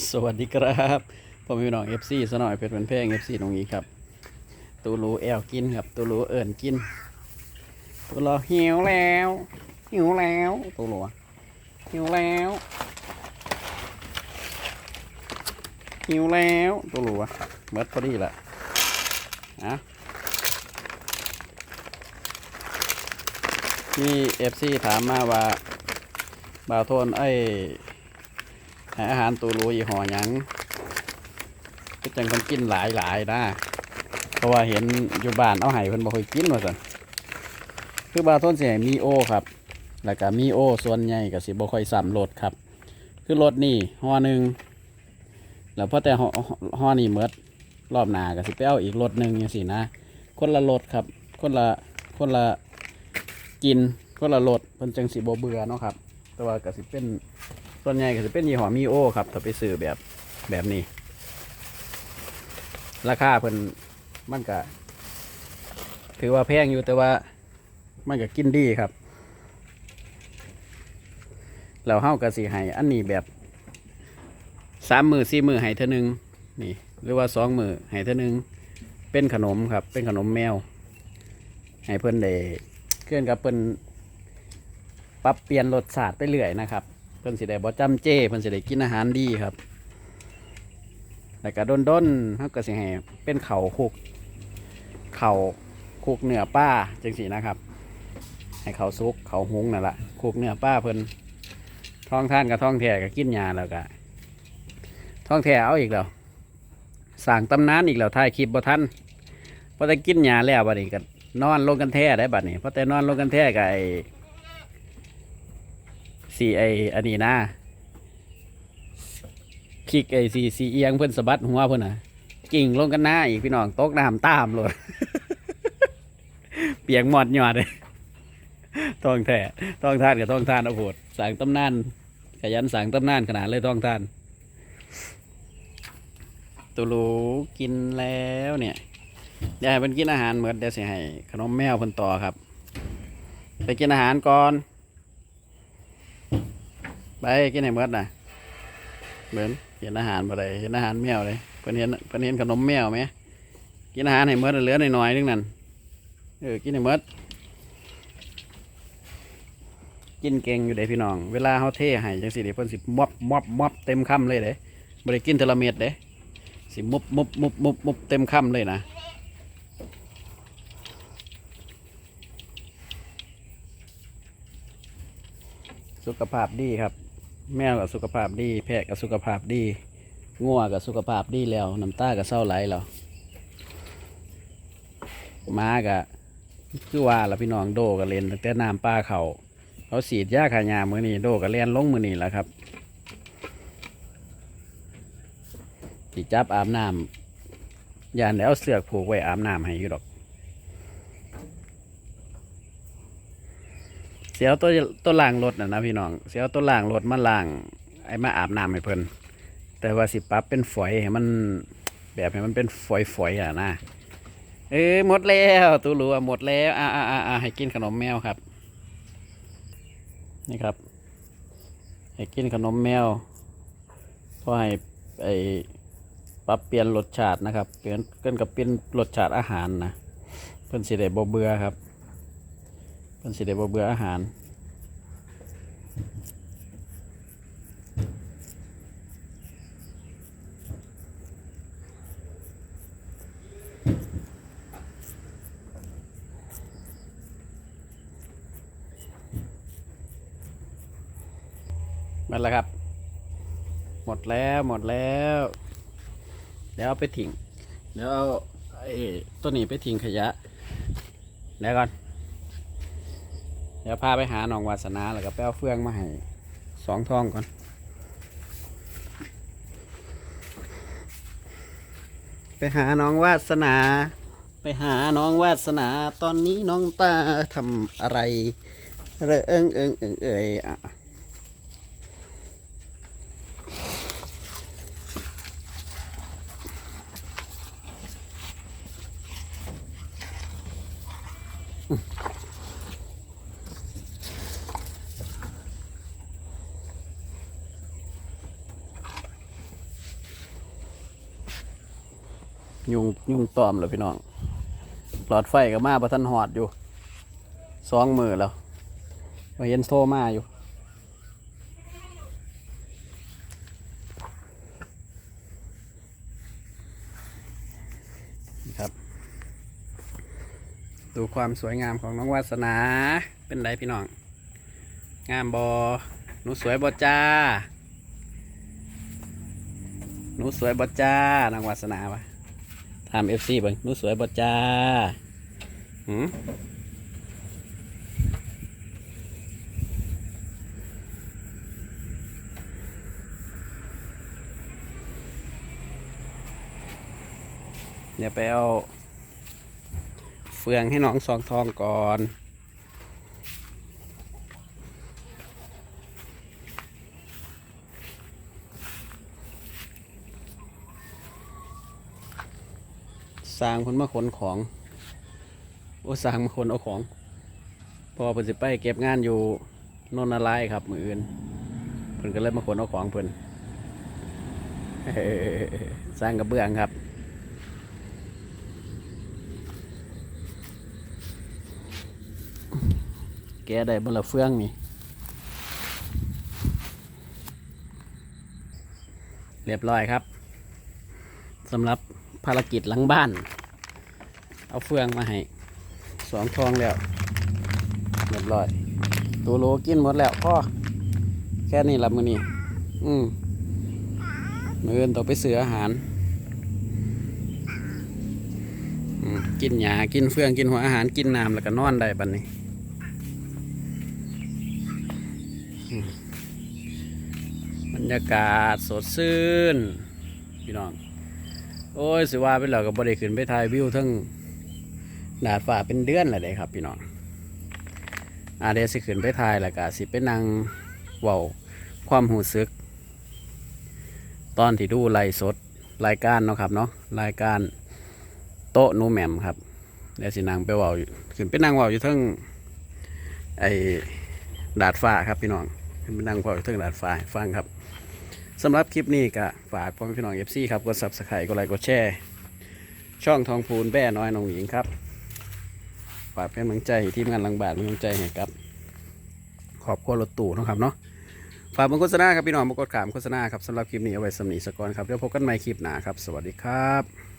สวัสดีครับผมพี่น้องเอฟซีสนอยเพชรเป็นเพลงเอฟซีตรงนี้ครับตูรูแอลกินครับตูรูเอิญกินตูรอหิวแล้วหิวแล้วตูรูหิวแล้วหิวแล้วตูรูอะเบิดพอดีละอะมีเอฟซีถามมาว่าบาโทนไอ้ ห้อาหารตัวรูยี่ห้อหยังก็จังคนกินหลายหลายนะเพราะว่าเห็นอยู่บ้านเอาไห้เพิ่นบ่ค่อยกินว่าซั่นคือบาต้นสิให้มีโอครับ แล้วก็มีโอส่วนใหญ่ก็สิบ่ค่อยซ้ำรถครับ คือรถนี่ห่อหนึ่งแล้วพอแต่ห่อห่อนี่เมดรอบหนาก็สิไปเอาอีกรถหนึ่งจังซี่นะ คนละรถครับ คนละคนละกินคนละรถเพิ่นจังสิบ่เบื่อเนาะครับ แต่ว่าก็สิเป็น ส่วนใหญ่ก็จะเป็นยี่ห้อมีโอครับถ้าไปซื้อแบบแบบนี้ ราคาเพิ่นมันก็ถือว่าแพงอยู่แต่ว่ามันก็กินดีครับแล้วเฮาก็สิให้อันนี้แบบสามมือสี่มือให้เท่านึงนี่หรือว่าสองมือให้เท่านึง เป็นขนมครับ เป็นขนมแมวให้เพิ่นได้เคลื่อนกับเพิ่นปรับเปลี่ยนรสชาติไปเรื่อยนะครับ เพิ่นสิได้บ่จำเจเพิ่นสิได้กินอาหารดีครับแล้วก็ด้นๆเฮาก็สิให้เป็นเข่าคุก เข่าคุกเนื้อป้าจังสีนะครับ ให้เขาซุกเขาหุงนั่นละคุกเนื้อป้าเพิ่นท้องท่านกับท้องแท้ก็กินยาแล้วก็ท้องแท้เอาอีกแล้วสั่งตำนานอีกแล้วถ่ายคลิปบ่ทันพอแต่กินยาแล้วบัดนี้ก็นอนลงกันแท้ได้บัดนี้พอแต่นอนลงกันแท้กับไอ สีไออันนี้นะคลิกไอสีสีเอียงเพิ่อนสะบัดหัวเพิ่อนน่ะกิ่งลงกันหน้าอีกพี่น้องตกน้ำตามเลยเปียกหมอดหยอดเลยทองแท้ทองทานกับทองทานเอาโหดสั่งตำนานขยันสั่งตำนานขนาดเลยทองทานตูรูกินแล้วเนี่ยอยากให้เพิ่นกินอาหารเหมือนเดี๋ยวสิให้ขนมแมวเพิ่นต่อครับ ไปกินอาหารก่อน ไปกินให้หมดนะเหมือนเห็นอาหารบ่ได้เห็นอาหารแมวเลยเพิ่นเห็นเพิ่นเห็นขนมแมวไหมกินอาหารให้หมดเหลือหน่อยๆนึงนั่นเออกินให้หมดกินเก่งอยู่เด้พี่น้อง เวลาเขาเทให้จังสิเดี๋ยวเพิ่นสิมอบมอบมอบเต็มคำเลยเด้บ่ได้กินเทละเม็ดเด้สิมุบมุบมุบมุบมุบเต็มคำเลยนะสุขภาพดีครับ แมวกับสุขภาพดี แพะกับสุขภาพดีงัวกับสุขภาพดีแล้วน้ำตากับเศร้าไหลแล้วม้ากับคือว่าละพี่น้องโดกับเลนตั้งแต่น้ำป้าเขาเขาสีดยาขายามือนี้โดกับเลนลงมือนี้แหละครับสีจับอาบน้ำยานแล้วเสือกผูกไว้อาบน้ำให้อยู่ดอก สียวตัวตัวล่างรถนะนะพี่น้อง เสียวตัวล่างรถมาล่าง ไอ้มาอาบน้ำให้เพิ่นแต่ว่าสิปรับเป็นฝอยให้มันแบบให้มันเป็นฝอยฝอยๆอะนะเอ้ยหมดแล้วตูรู้ว่าหมดแล้วอ่าอ่าอ่าอ่าให้กินขนมแมวครับ นี่ครับ ให้กินขนมแมวเพราะให้ไอ้ปรับเปลี่ยนรสชาตินะครับ เปลี่ยนเกินกับเปลี่ยนรสชาติอาหารนะเพิ่นสิได้บ่เบื่อครับ เพิ่นสิได้บ่เบื่ออาหารหมดแล้วครับ หมดแล้วหมดแล้ว เดี๋ยวเอาไปทิ้งเดี๋ยวเอาไอ้ต้นนี้ไปทิ้งขยะเดี๋ยวก่อน เดี๋ยวพาไปหาหนองวาสนาแล้วก็ไปเอาเฟืองมาให้สองทองก่อน ไปหาน้องวาสนา ไปหาน้องวาสนา ตอนนี้น้องตาทำอะไรเรอเอิงเอิงเอิงเอยอะ ยุงยุงตอมเลยพี่น้อง หลอดไฟก็มาประทันหอดอยู่สองมือแล้วมาเห็นโทมาอยู่ ครับ ดูความสวยงามของน้องวาสนา เป็นไรพี่น้อง งามบอหนูสวยบอจ้า หนูสวยบอจ้านางวาสนาวะ ถามเอฟซีเบิ่งนูสวยบอจ้าหืมเดี๋ยวไปเอา เฟืองให้น้องสองทองก่อน สร้างคนมาขนของโอ้สร้างมาขนเอาของ พอเพิ่นสิไปเก็บงานอยู่นนทนารายครับมืออื่นเพิ่นก็เลยมาขนเอาของเพิ่นสร้างกระเบื้องครับแกได้บละเฟืองนี่ เรียบร้อยครับ สำหรับภารกิจหลังบ้าน เอาเฟืองมาให้สองทองแล้วเรียบร้อย ตัวโลกินหมดแล้วพ่อแค่นี้ละมือนี้อืมมือนต้อไปซื้ออาหารกินหยากินเฟือง กินหัวอาหาร กินน้ำแล้วก็นอนได้บัดนนี้อืมบรรยากาศสดชื่น พี่น้อง โอ้ยสิว่าเป็นเหล่ากับบริขึ้นไปถ่ายวิวทั้งดาดฟ้าเป็นเดือนเลยเด้ครับ พี่น้องอาเดยวสิขึ้นไปถ่ายแล้วก็สิไปนั่งเว้าความหูซึก ตอนที่ดูไลสดรายการเนาะครับเนาะรายการโต๊ะนูแหม่มครับเดี๋ยวสินั่งไปเว้าขึ้นไปนั่งเว้าอยู่ทั้งไอ้ดาดฟ้าครับพี่น้องขึ้นไปนั่งเว้าอยู่ทั้งดาดฟ้าฟังครับ สำหรับคลิปนี้ก็ฝากพ่อแม่พี่น้องเอฟซีครับกด subscribe กดไลค์กดแชร์ช่องทองพูนแบ่น้อยน้องหญิงครับ ฝากเป็นกำลังใจให้ทีมงานลังบาทเป็นกำลังใจให้ครับ ขอบคุณรถตู้นะครับเนาะฝากบังโฆษณาครับพี่น้องบังกดขามโฆษณาครับสำหรับคลิปนี้เอาไว้สำนีสกอนครับเดี๋ยวพบกันใหม่คลิปหน้าครับ สวัสดีครับ